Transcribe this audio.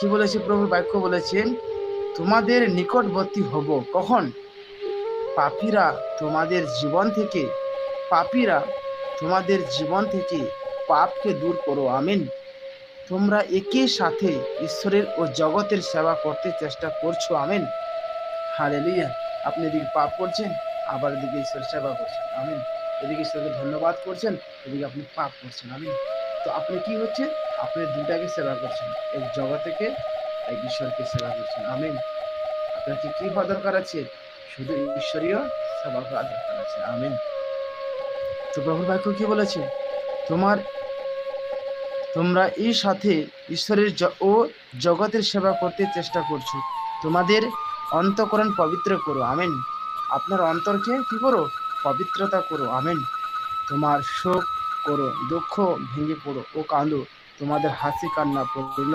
কি বলেছে প্রভুর বাক্য বলেছেন তোমাদের নিকটবর্তী হব। কখন? পাপীরা তোমাদের জীবন থেকে, পাপীরা তোমাদের জীবন থেকে পাপকে দূর করো। আমিন। তোমরা একই সাথে ঈশ্বরের ও জগতের সেবা করতে চেষ্টা করছ। আমিন। হালেলুয়া। আপনি এদিকে পাপ করছেন, আবার এদিকে ঈশ্বর সেবা করছেন। আমিন। এদিকে ঈশ্বরকে ধন্যবাদ করছেন, এদিকে আপনি পাপ করছেন। আমিন। তো আপনি কি হচ্ছে আপনি দুটাকে সেবা করছেন। এক জগতেকে এক ঈশ্বরকে সেবা করছেন। আমিন। আপনার কি কি হওয়া দরকার আছে? শুধু ঈশ্বরীয় সেবা করা দরকার আছে। আমিন। তো প্রভুর বাক্য কি বলেছে? তোমার, তোমরা এই সাথে ঈশ্বরের ও জগতের সেবা করতে চেষ্টা করছ। তোমাদের অন্তকরণ পবিত্র করো। আমেন। আপনার অন্তরকে কি করো? পবিত্রতা করো। আমেন। তোমার শোক করো, দুঃখ ভেঙে পড়ো ও কাঁদো। তোমাদের হাসি কান্না পরিণত